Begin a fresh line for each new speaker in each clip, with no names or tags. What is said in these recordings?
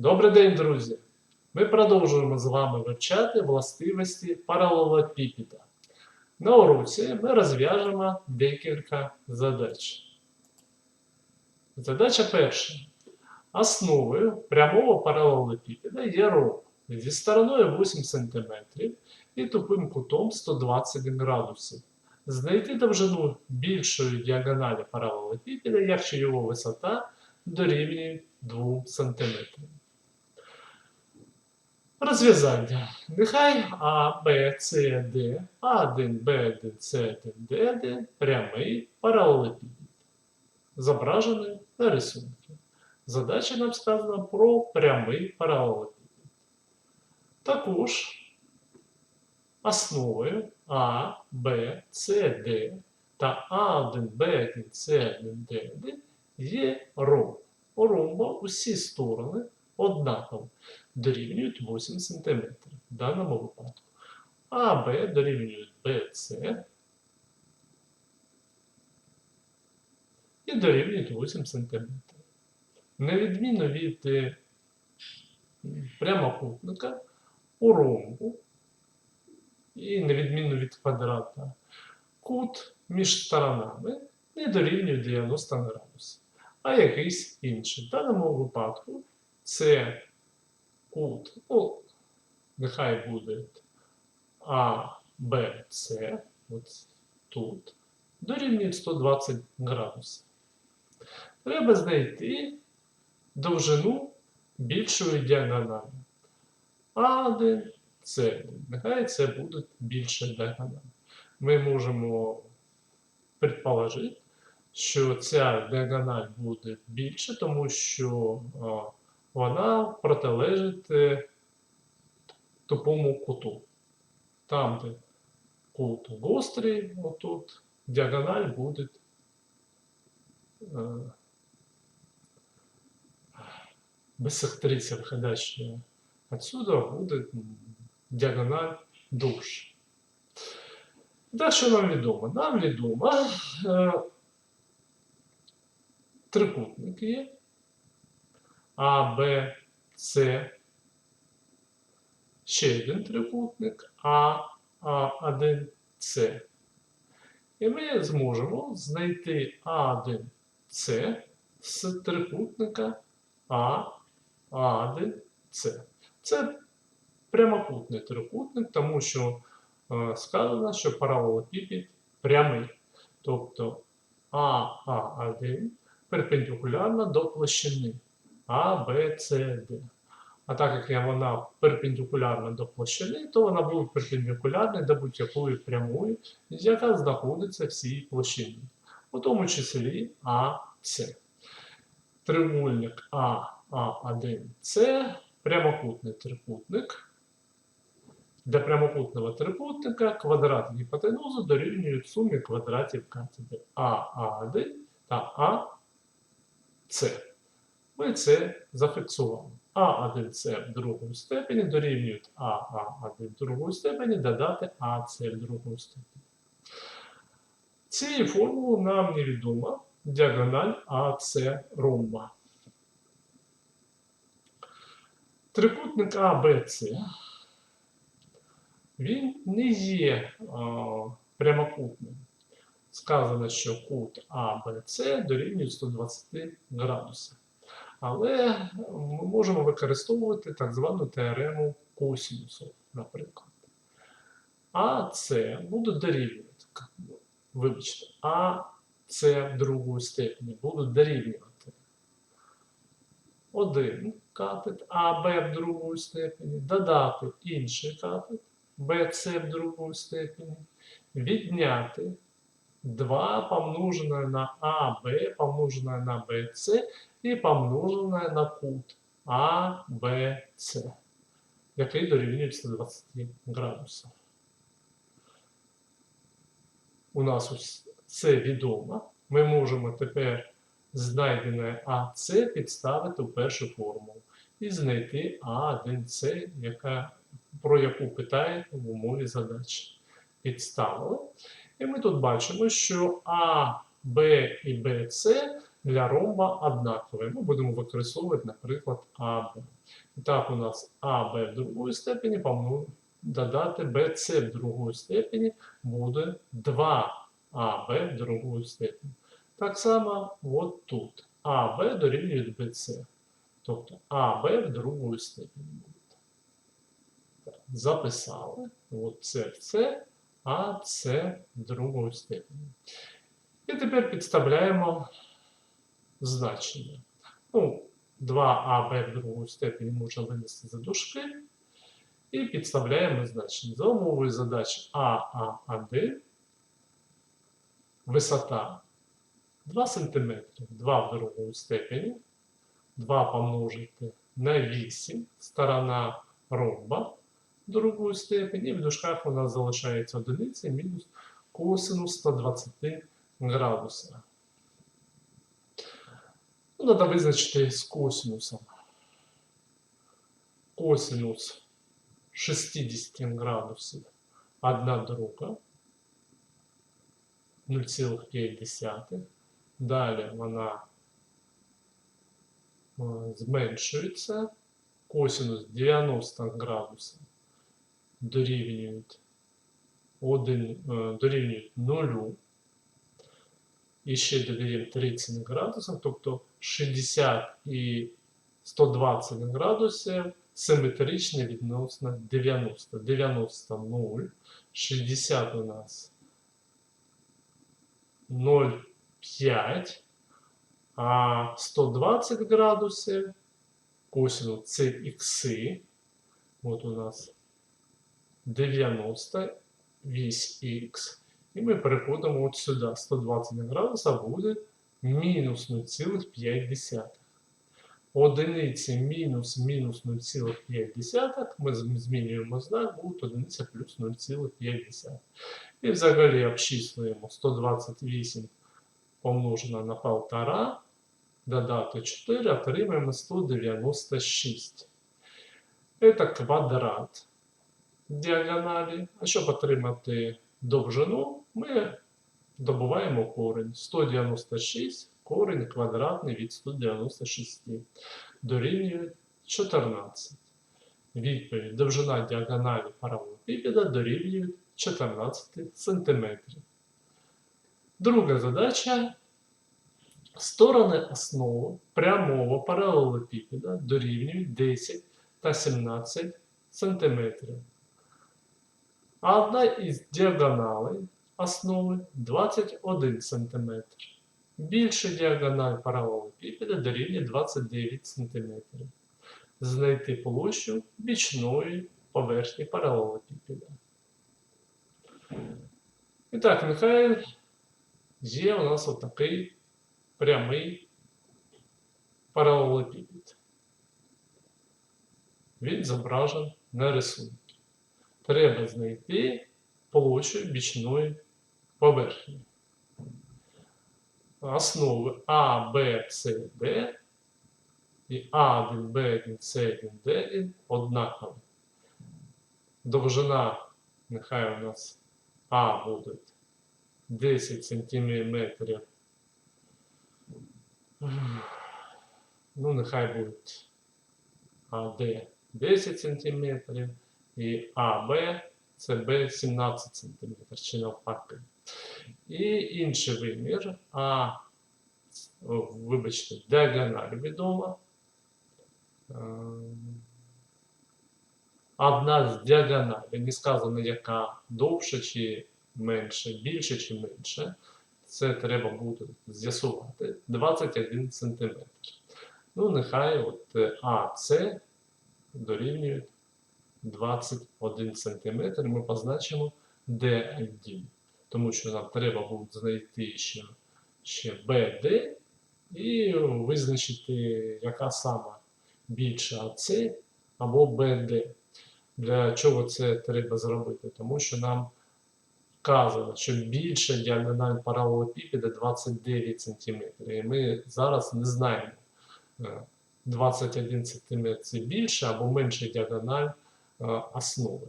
Добрий день, друзі! Ми продовжуємо з вами вивчати властивості паралелепіпіда. На уроці ми розв'яжемо декілька задач. Задача перша. Основою прямого паралелепіпіда є ромб зі стороною 8 см і тупим кутом 120 градусів. Знайти довжину більшої діагоналі паралелепіпіда, якщо його висота дорівнює 2 см. Розв'язання. Нехай А, Б, С, Д, А1, Б1, С1, Д1 прямий паралелепіпід. Зображений на рисунку. Задача нам сказана про прямий паралелепіпід. Також основою А, Б, С, Д та А1, Б1, С1, Д1 є ромб. У ромба усі сторони однаково дорівнюють 8 см в даному випадку. АБ дорівнюють БС і дорівнюють 8 см. На відміну від е, прямокутника у ромбу і на відміну від квадрата, кут між сторонами не дорівнює 90 градусів, а якийсь інший. В даному випадку це кут, ну, нехай буде А, Б, С, от тут, дорівнює 120 градусів. Треба знайти довжину більшої діагоналі. А1, С1. Нехай це буде більша діагональ. Ми можемо предположити, що ця діагональ буде більше, тому що вона протилежить е, тупому куту. Там, де кут гострий, отут діагональ буде е, биссектриса, выходящая отсюда, будет м, діагональ довше. Так, що нам відомо? Нам відомо е, трикутник є. А, Б, С. Ще один трикутник А, А1, С. І ми зможемо знайти А1, С з трикутника А, А1, С. Це прямокутний трикутник, тому що е, сказано, що паралелепіпід прямий. Тобто АА1 перпендикулярна до площини. А, Б, С, Д. А так як вона перпендикулярна до площини, то вона буде перпендикулярна до будь-якої прямої, яка знаходиться в цій площині, у тому числі АС. Тривольник А, А1, С, прямокутний трикутник. Для прямокутного трикутника квадрат гіпотенузи дорівнюють сумі квадратів катети АА1 та АС. Ми це зафіксували. А1С в другому степені дорівнюють АА1 в другому степені додати АС в другому степені. Цією формулою нам невідома діагональ АС ромба. Трикутник АБЦ він не є а, прямокутним. Сказано, що кут АБЦ дорівнює 120 градусів. Але ми можемо використовувати так звану теорему косінусу, наприклад. АС буде дорівнювати, вибачте, АС в другої степені будуть дорівнювати один катет АБ в другої степені, додати інший катет БС в другої степені, відняти 2 помножене на АБ помножене на БС і помножене на кут АБС, який дорівнює 120 градусів. У нас ось це відомо. Ми можемо тепер знайдене АС підставити в першу формулу і знайти А1С, яка, про яку питає в умові задачі. Підставили. І ми тут бачимо, що А, Б і БС для ромба однакові. Ми будемо використовувати, наприклад, АБ. І так, у нас АБ в другої степені помну- додати БЦ в другої степені буде 2АБ в другої степені. Так само от тут. АБ дорівнює БЦ. Тобто АБ в другої степені буде. Записали. От це в це, а це в другої степені. І тепер підставляємо значення. Ну, 2АБ в другої степені можна винести за дужки. І підставляємо значення. За умовою задачі АА1 висота 2 см, 2 в другої степені, 2 помножити на 8, сторона ромба другої степені, в дужках у нас залишається одиниця мінус косинус 120 градуса. Ну, треба визначити з косинусом. Косинус 60 градусів 1 друга 0,5. Далі вона е, зменшується. Косинус 90 градусів дорівнюють 1, дорівнюють 0. І ще додаємо 30 градусів, тобто 60 і 120 градусів симетричні відносно 90. 90 0, 60 у нас 0,5, а 120 градусів косинус це ікси. От у нас 90 вісь х. І ми переходимо от сюди. 120 градусів буде мінус 0,5. Одиниці мінус мінус 0,5. Ми змінюємо знак, буде одиниця плюс 0,5. І взагалі обчислюємо 128 помножено на 1,5, додати 4, отримаємо 196. Це квадрат діагоналі. А щоб отримати довжину, ми добуваємо корінь. 196 корінь квадратний від 196 дорівнює 14. Відповідь. Довжина діагоналі паралелепіпеда дорівнює 14 см. Друга задача. Сторони основи прямого паралелепіпеда дорівнюють 10 та 17 см. А одна із діагоналей основи 21 см. Більша діагональ паралелепіпеда дорівнює 29 см. Знайти площу бічної поверхні паралелепіпеда. І так, нехай є у нас отакий прямий паралелепіпед. Він зображений на рисунку. Треба знайти площу бічної поверхні. Основи А, Б, С, Д і А1, Б1, С1, Д1 однакові. Довжина, нехай у нас А буде 10 сантиметрів. Ну, нехай буде АД 10 сантиметрів і АБ Б 17 см чи навпаки. І інший вимір А, вибачте, діагональ відома. Ем, Одна з діагоналей, не сказано, яка довша чи менше, більше чи менше. Це треба буде з'ясувати. 21 см. Ну, нехай от е, АС дорівнює 21 см. Ми позначимо D1. Тому що нам треба буде знайти ще, ще BD і визначити, яка сама більша АС або BD. Для чого це треба зробити? Тому що нам вказано, що більша діагональ паралелепіпеда 29 см. І ми зараз не знаємо, е, 21 см це більше або менше діагональ е, основи.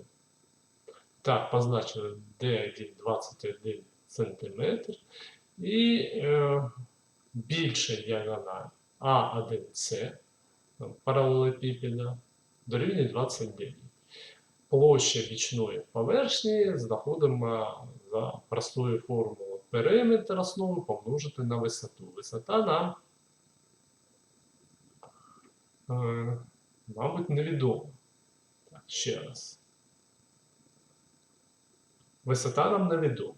Так, позначили D1 21 см. І е, більша діагональ А1С паралелепіпеда дорівнює 29. Площа бічної поверхні знаходимо за простою формулою периметр основи помножити на висоту. Висота нам, е, мабуть, невідома. Так, ще раз. Висота нам невідома.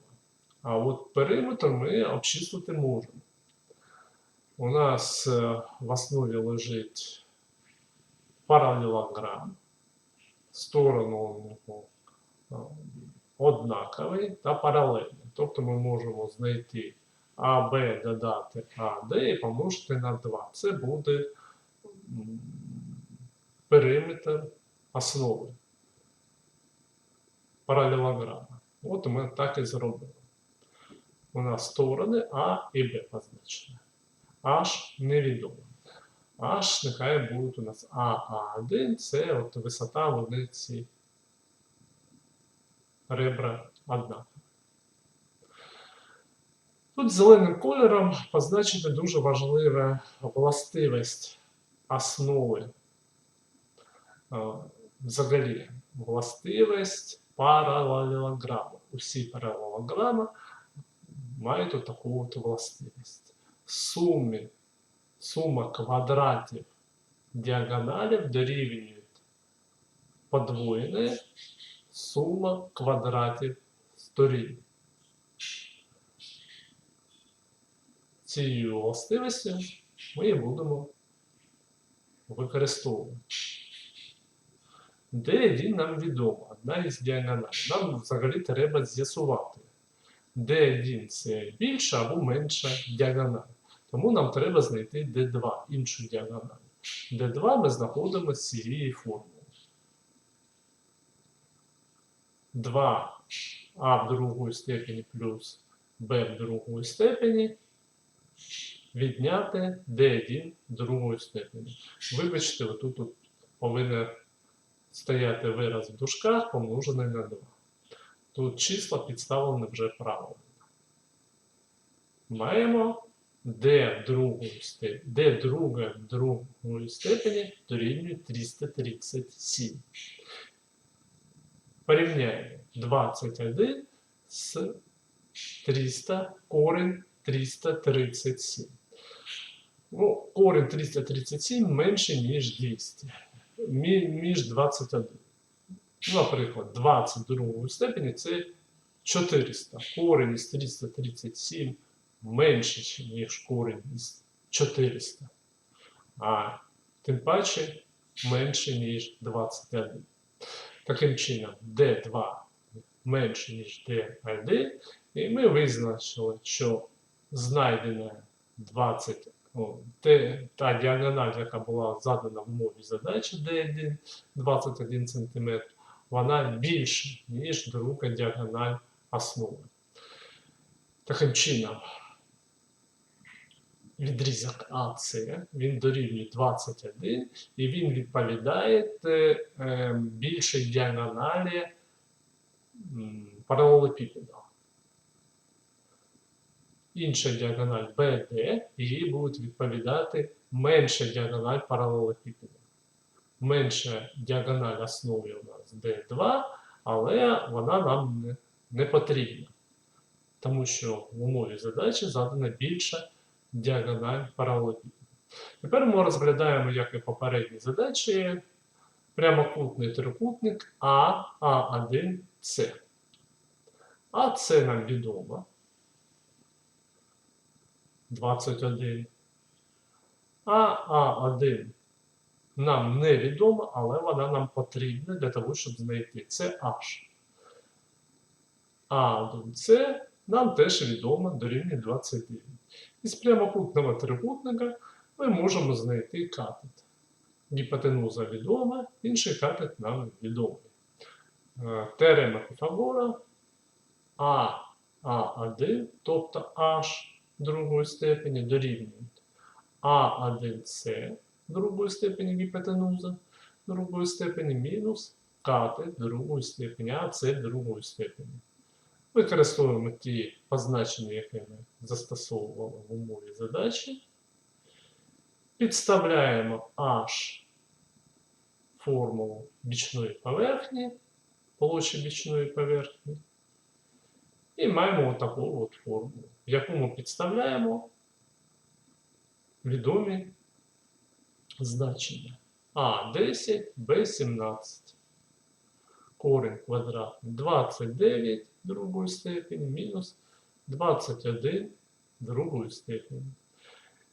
А от периметр ми обчислити можемо. У нас е, в основі лежить паралелограм. Сторону у е, однаковий та паралельний. Тобто ми можемо знайти АБ додати АД і помножити на 2. Це буде периметр основи паралелограма. От ми так і зробили. У нас сторони А і Б позначені. H невідомо. H нехай будуть у нас АА1, це от висота вони ці ребра однакові. Тут зеленим кольором позначити дуже важлива властивість основи. Е, Взагалі, властивість паралелограму. Усі паралелограми мають отаку от властивість. Сумі, сума квадратів діагоналів дорівнює подвоєне сума квадратів сторін. Цією властивістю ми і будемо використовувати. D1 нам відомо, одна із діагоналей. Нам взагалі треба з'ясувати, D1 це більша або менша діагональ. Тому нам треба знайти D2, іншу діагональ. D2 ми знаходимо з цієї формули. 2 а в другої степені плюс b в другої степені відняти d1 в другої степені. Вибачте, отут тут повинен стояти вираз в дужках помножений на 2. Тут числа підставлені вже правильно. Маємо d в другої степені, d друга в другої степені дорівнює 337. Порівняємо 21 з 300 корень 337. Ну, корень 337 менше, ніж 200. Мі- Між 21. Ну, Наприклад, 20 в другої степені це 400. Корень із 337 менше, ніж корень із 400. А тим паче менше, ніж 21. Таким чином, D2 менше, ніж D1, і ми визначили, що знайдена 20, о, та діагональ, яка була задана в умові задачі D1, 21 см, вона більша, ніж друга діагональ основи. Таким чином, відрізок АС, він дорівнює 21, і він відповідає е, е, більшій діагоналі паралелепіпеда. Інша діагональ BD, їй буде відповідати менша діагональ паралелепіпеда. Менша діагональ основи у нас D2, але вона нам не, не потрібна. Тому що в умові задачі задана більша діагональ паралелепіпеда. Тепер ми розглядаємо, як і попередні задачі, прямокутний трикутник А, А1С. А це нам відомо. 21. А А1 нам невідомо, але вона нам потрібна для того, щоб знайти. Це H. А1С нам теж відомо дорівнює 29. Із прямокутного трикутника ми можемо знайти катет. Гіпотенуза відома, інший катет нам відомий. Е, Теорема Піфагора А А1, тобто H другої степені дорівнює А1С другої степені гіпотенуза другої степені мінус катет другої степені, АС другої степені. Використовуємо ті позначення, які ми застосовували в умові задачі. Підставляємо H формулу бічної поверхні, площі бічної поверхні. І маємо таку от формулу, ми підставляємо відомі значення. А10, Б17. Корень квадратний 29 другої степені мінус 21 другої степені.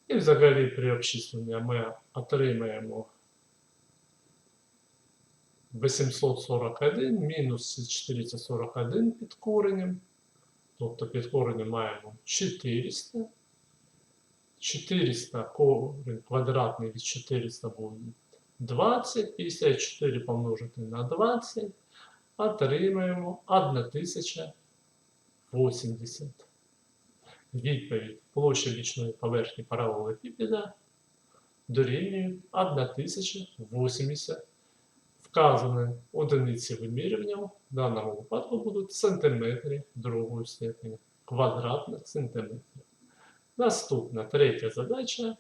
І взагалі при обчисленні ми отримаємо 841 мінус 441 під коренем. Тобто під коренем маємо 400. 400 корень квадратний від 400 буде 20, 54 помножити на 20, отримаємо 1080. Відповідь площа бічної поверхні паралелепіпеда дорівнює 1080. Вказані одиниці вимірювання в даному випадку будуть сантиметри другої степені, квадратних сантиметрів. Наступна третя задача.